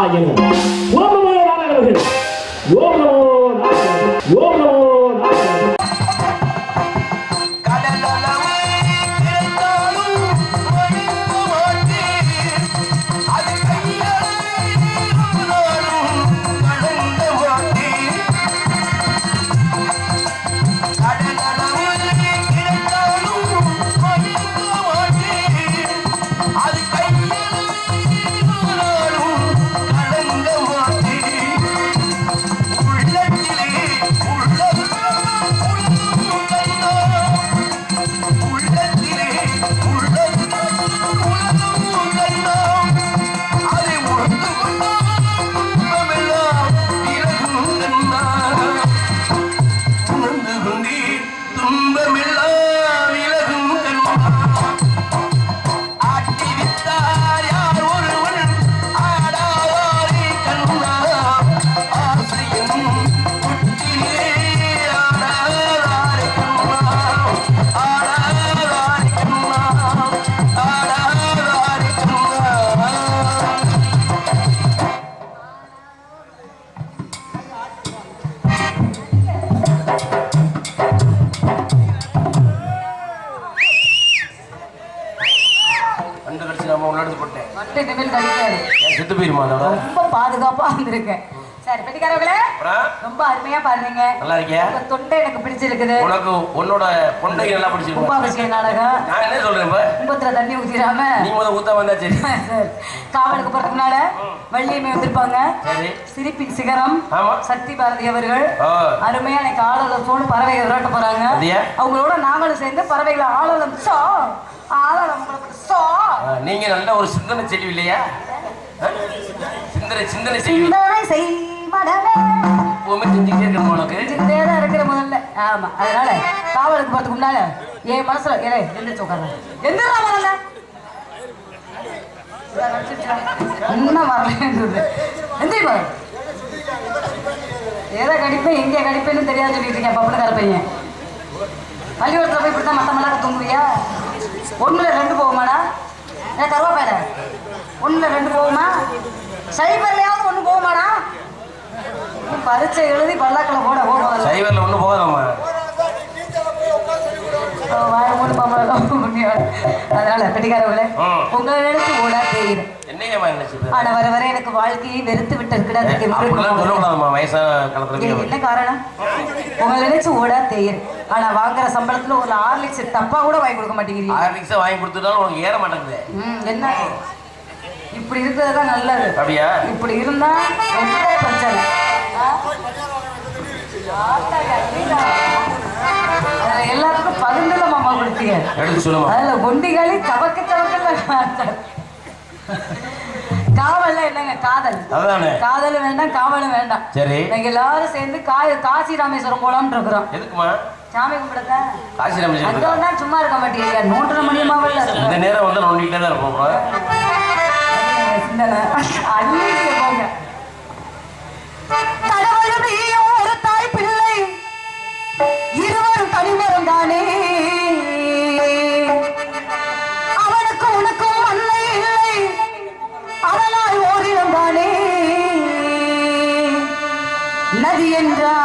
நாராயண ஓம் நமோ நாராயண ஓம் தொண்டை எனக்கு பிடிச்சிருக்குது. உனக்கு உன்னோட கொண்டை நல்லா பிடிச்சிருக்கும் கும்பாபிஷேக நாடகம். நான் என்ன சொல்றேன் இப்ப? கும்பத்துல தண்ணி ஊத்திராம நீ முத ஊத்த வந்தா சரி. காவலுக்கு போறதுக்கு முன்னால வள்ளியம்மை வந்திருப்பாங்க சரி. சிரிப்பின் சிகரம். சக்தி பாரதி அவர்கள். அருமையா எனக்கு பறவைகள் விரட்ட போறாங்க? அவங்களோட நாங்களும் சேர்ந்து பறவைகளை ஆளலம் சோ. உங்களுக்கு சோ. நீங்க நல்ல ஒரு சிந்தனை செல்வி இல்லையா? சிந்தனை சிந்தனை செல்வி சிந்தனை செய் எப்பவுமே செஞ்சுக்கிட்டே இருக்கணும் உனக்கு செஞ்சுக்கிட்டே தான் இருக்கிற முதல்ல. ஆமா அதனால காவலுக்கு போறதுக்கு முன்னால என் மனசுல ஏலே என்ன உட்கார்றேன் எந்திரா வரல இன்னும் வரலன்றது. எந்த பாரு. எதை கடிப்பேன் எங்கே கடிப்பேன்னு தெரியாது சொல்லிட்டு இருக்கேன் பப்புனு கரப்பையன் பள்ளிக்கூடத்தில் போய் இப்படி தான் மற்ற மல்லாக்க தூங்குவியா? ஒன்றில் ரெண்டு போகுமாடா? ஏன் கருவாப்பேல ஒன்றில் ரெண்டு போகுமா? சைபர்லையாவது ஒன்று போகுமாடா? பரீட்சை எழுதி பல்லாக்கில் போட போகும்போது சைவர்ல ஒண்ணு போகாதம்மா வாய மூணு பம்பளம் அதனால பெட்டிக்காரவங்களே. உங்களை நினைச்சு ஓடா தெரியுது ஆனா வர வர எனக்கு வாழ்க்கையை வெறுத்து விட்டு இருக்குடா என்ன காரணம்? உங்களை நினைச்சு ஓடா தெரியுது ஆனா வாங்குற சம்பளத்துல ஒரு ஹார்லிக்ஸ் டப்பா கூட வாங்கி கொடுக்க மாட்டேங்கிறீங்க. ஆர்லிக்ஸா வாங்கி கொடுத்துட்டாலும் உனக்கு ஏற மாட்டேங்குது. என்ன? இப்படி இருக்கிறது தான் நல்லது. அப்படியா? இப்படி இருந்தா ரொம்ப பிரச்சனை எல்லாத்துக்கும் பகிர்ந்துல மாமா கொடுத்தீங்க. எடுத்து சொல்லுமா. அதுல குண்டிகளி சவக்கு சவக்கல்ல காவல்ல என்னங்க? காதல். காதலும் வேண்டாம் காவலும் வேண்டாம். சரி. நாங்க எல்லாரும் சேர்ந்து காசி ராமேஸ்வரம் போலாம்னு இருக்கிறோம் எதுக்குமா? சாமி கும்பிடத்த காசி வந்தா சும்மா இருக்க மாட்டேங்க. நூற்று மணி மாவல்ல இந்த நேரம் வந்து நோண்டிகிட்டே தான் இருப்போம் bro. சிந்தனை. அள்ளிட்டு போங்க. கடவுளும் ஒரு தாய் பிள்ளை. இருவரும் தனிமரம் தானே. அவனுக்கு உனக்கும் அன்னை இல்லை. அவனாய் ஓரிடம் தானே. நதி என்றா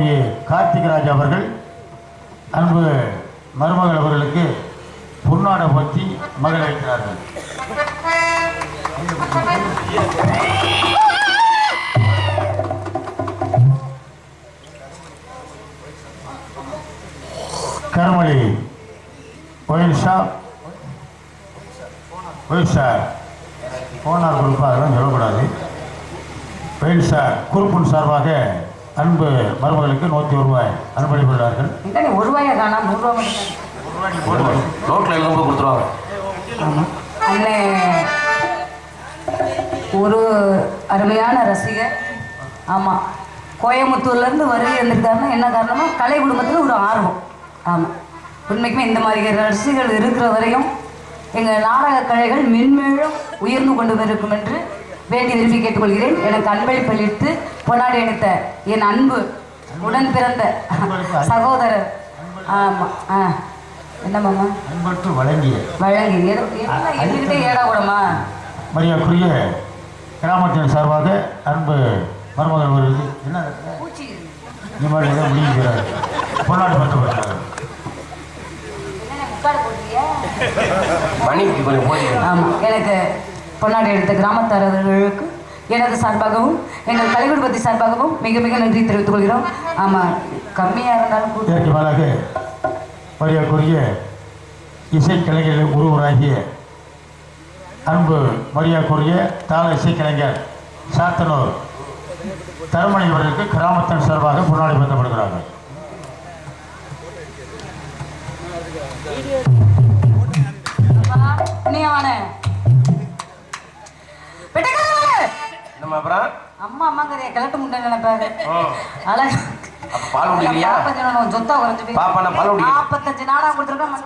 பரியாக்குரிய கார்த்திகராஜ் அவர்கள் அன்பு மருமகள் அவர்களுக்கு பொன்னாட பற்றி மகிழ்கிறார்கள் கருமொழி ஒயின் ஷாப். சார் போனார் குரூப் அதெல்லாம் சொல்லக்கூடாது. ஒயின் சார் குரூப்பின் சார்பாக அன்பு மருமகளுக்கு நூற்றி ஒரு ரூபாய் அன்பளிப்புள்ளார்கள் ஒரு ரூபாயா நூறு தான். நோட்டில் எழுதும் போது கொடுத்துருவாங்க. அண்ணே ஒரு அருமையான ரசிகர். ஆமாம் கோயம்புத்தூர்லேருந்து வருகை இருந்திருக்காருன்னா என்ன காரணமா கலை குடும்பத்தில் ஒரு ஆர்வம். ஆமாம் உண்மைக்குமே இந்த மாதிரி ரசிகர்கள் இருக்கிற வரையும் எங்கள் நாடக கலைகள் மென்மேலும் உயர்ந்து கொண்டு இருக்கும் என்று வேண்டி விரும்பி கேட்டுக்கொள்கிறேன். எனக்கு அன்பளிப்பளித்து பொன்னாடி அணித்த என் அன்பு உடன் பிறந்த சகோதரர் ஆமாம் ஆ. என்ன மாமா? அன்பற்று வழங்கிய. வழங்கி எங்ககிட்ட ஏடா கூடமா? மரியாதைக்குரிய கிராமத்தின் சார்பாக அன்பு மருமகள் அவர்களுக்கு என்ன? இந்த மாதிரி ஏதோ பொன்னாடி மணிக்கு கொஞ்சம் போய் ஆமாம் எனக்கு பொன்னாடி எடுத்த கிராமத்தாரர்களுக்கு எனது சார்பாகவும் எங்கள் கலைக்குடும்பத்தை சார்பாகவும் மிக மிக நன்றி தெரிவித்துக் கொள்கிறோம் ஆமாம் கம்மியாக இருந்தாலும் கூட்டு இதற்கு மேலாக மரியாதைக்குரிய இசைக்கலைஞர்கள் ஒருவராகிய அன்பு மரியாதைக்குரிய தாள இசைக்கலைஞர் சாத்தனூர் தருமணி அவர்களுக்கு கிராமத்தின் சார்பாக பொன்னாடி பற்றப்படுகிறார்கள் புண்ணியவான பெட்டக்காரங்களே! நம்ம அப்புறம்? அம்மா அம்மாங்கிற கிழட்டு முட்டை நினைப்பாரு. அழகா. அப்ப பால் குடிக்கலையா சொத்தா குறைஞ்சு போய் பாப்பா நான் பால் குடிக்கிறேன். நாற்பத்தஞ்சு நாடா கொடுத்துருக்கேன்.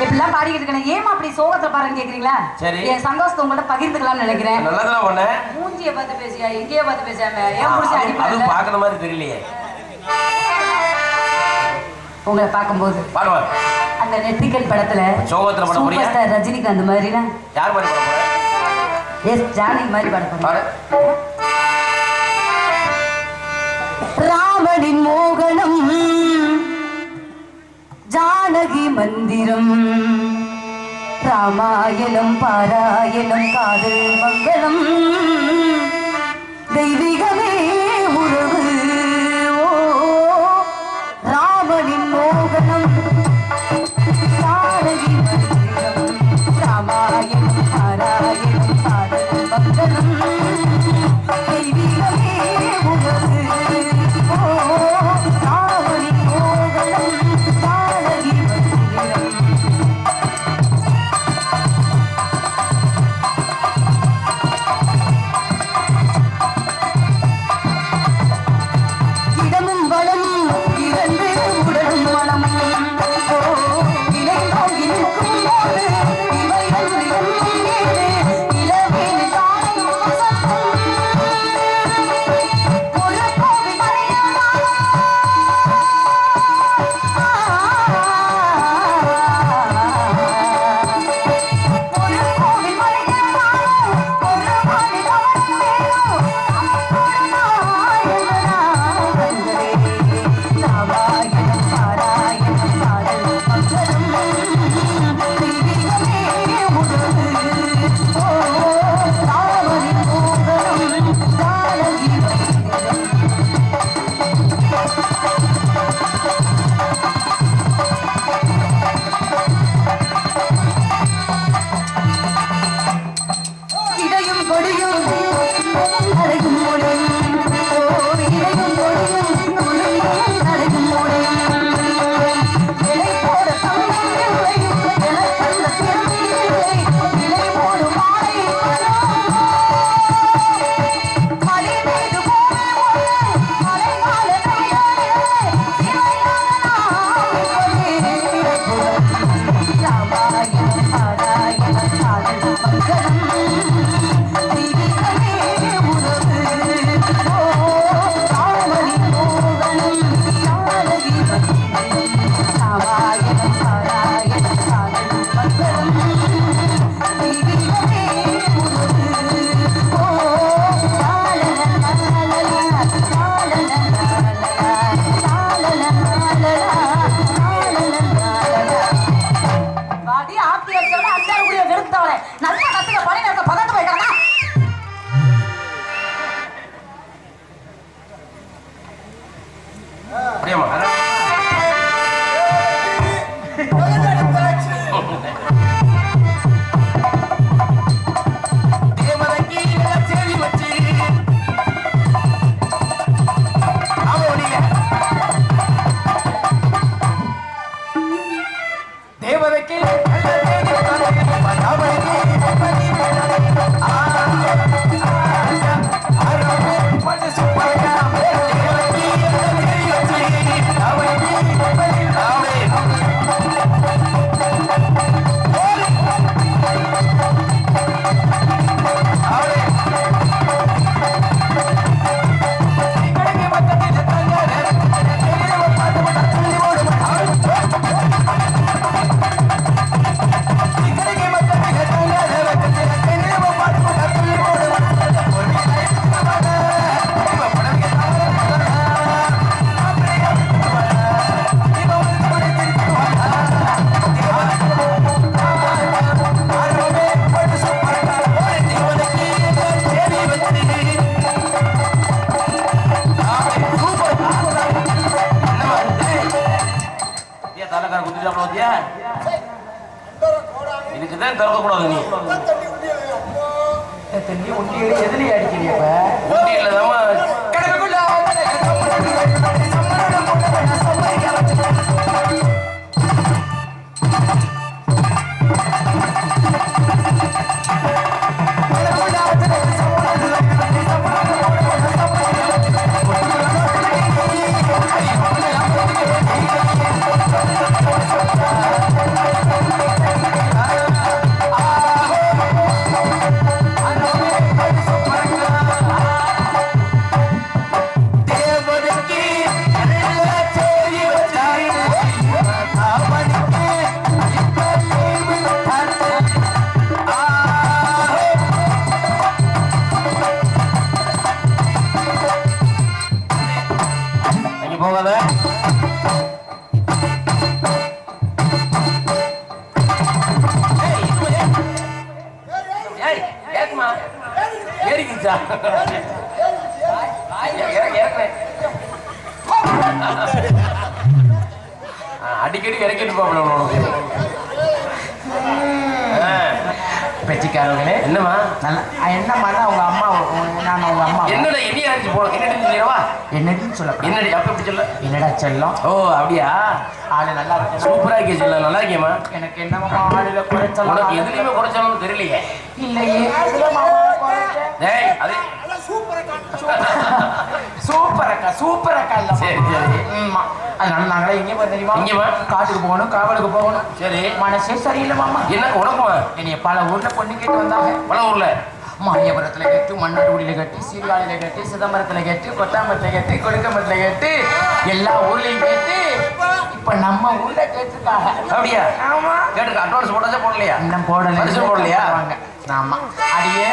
இப்படிலாம் பாடிக்கிட்டு இருக்கேன். ஏமா அப்படி சோகத்துல பாருன்னு கேக்குறீங்களா? சரி. என் சந்தோஷத்தை உங்கள்ட்ட பகிர்ந்துக்கலாம்னு நினைக்கிறேன். நல்லதான் ஒண்ணு மூஞ்சிய பார்த்து பேசியா எங்கேயோ பார்த்து பேசாம ஏன் புடிச்சு அது அடிப்படல பாக்குற மாதிரி தெரியலையே. உங்களை பார்க்கும்போது பாடுவா அந்த நெற்றிக்கல் படத்துல சோகத்துல படம் ரஜினிகாந்த் மாதிரினா யார் மாதிரி எஸ் ஜானகி மாதிரி பாட போறேன் ராமனின் மோகனம் ஜானகி மந்திரம் ராமாயணம் பாராயணம் காதல் மங்களம் தெய்வீகமே குத்திட்டாப்ல வந்தியா இதுக்கு தான் திறக்க கூடாது நீ தண்ணி ஒண்டி எதுலயே அடிக்கிறீங்க அடிக்கடி இறக்கிட்டு போகல உனக்கு. ஆ, பெற்றிக்காரங்களே என்னம்மா? நல்ல என்னம்மா உங்க அம்மா நான் உங்க அம்மா. என்னடா எண்ணி அரைச்சு போட என்னடி சொல்லிடவா என்னடின்னு சொல்லப்பட என்னடி அப்ப எப்படி சொல்ல? என்னடா செல்லம்? ஓ அப்படியா? ஆளு நல்லா இருக்கு? சூப்பரா இருக்கே சொல்ல நல்லா இருக்கேம்மா. எனக்கு என்னம்மா ஆளுல குறைச்சலாம் உனக்கு எதுலயுமே குறைச்சாலும் தெரியலையே. இல்லையே. டேய் அது சூப்பர் அக்கா சூப்பர் அக்கா இல்ல சரி, சரி. ஆமா அதனால நாங்களே எங்கே போய் தெரியுமா? எங்கேம்மா? காட்டுக்கு போகணும் காவலுக்கு போகணும். சரி. மனசே சரியில்லை மாமா என்ன உனக்குமா என்னைய பல ஊர்ல பொண்ணு கேட்டு வந்தாங்க. பல ஊர்ல? மாயபுரத்துல கேட்டு மன்னார்குடியில கட்டி சீர்காழியில கட்டி சிதம்பரத்துல கேட்டு கொட்டாம்பரத்துல கேட்டு கொடுக்கம்பரத்துல கேட்டு எல்லா ஊர்லயும் கேட்டு இப்ப நம்ம ஊர்ல கேட்டிருக்காங்க. அப்படியா? ஆமா. கேட்டுக்க அட்வான்ஸ் போட்டாச்சா போடலையா? இன்னும் போடல. பரிசு போடலையா? வாங்க. ஆமா. அடியே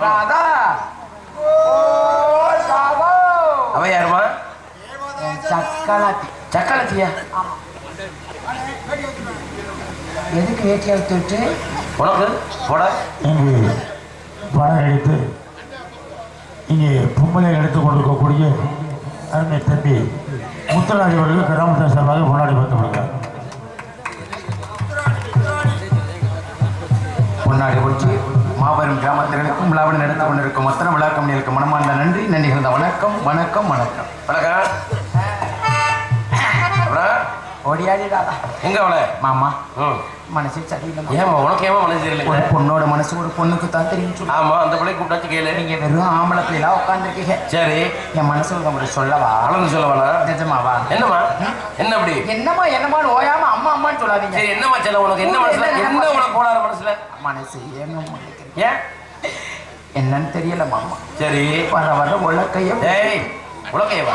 ராதா. அவ யாருமா சக்கலாத்தி. சக்காலத்தியா? எதுக்கு வேட்டியா விட்டு உனக்கு? போட. இங்கு படம் எடுத்து இங்கே பொம்பளை எடுத்து கொண்டிருக்கக்கூடிய அருமை தம்பி முத்துராஜ் அவர்கள் கிராமத்தை சார்பாக கொண்டாடி பார்த்து பொன்னாடி ஒற்றி மாபெரும் கிராமத்தினருக்கும் விழாவை நடந்து கொண்டிருக்கும் அத்தனை விழா கம்பெனிகளுக்கு மனமார்ந்த நன்றி நன்றி கலந்த வணக்கம் வணக்கம் வணக்கம். வணக்கம். அப்புறம் ஓடியாடி ராதா. எங்க அவள? மாமா. மனசே சரியில்லை ஏமா உனக்கு ஏமா மனசு ஒரு பொண்ணோட மனசு ஒரு பொண்ணுக்கு தான் தெரியும் ஆமா அந்த பிள்ளை கூப்பிட்டாச்சு கேளு. நீங்க வெறும் ஆம்பளை பிள்ளைகளா உட்காந்துருக்கீங்க சரி. என் மனசு உங்களுக்கு சொல்லவா? அளந்து சொல்ல வேணாம் நிஜமாவா? என்னம்மா? என்ன அப்படி? என்னம்மா என்னமான்னு ஓயாம அம்மா அம்மான்னு சொல்லாதீங்க. சரி என்னம்மா செல்ல உனக்கு என்ன மனசுல? என்ன உனக்கு போடாத மனசுல? மனசு ஏங்க. ஏன் என்னன்னு தெரியல மாமா. சரி. வர வர உலக்கைய ஏய் உலகையவா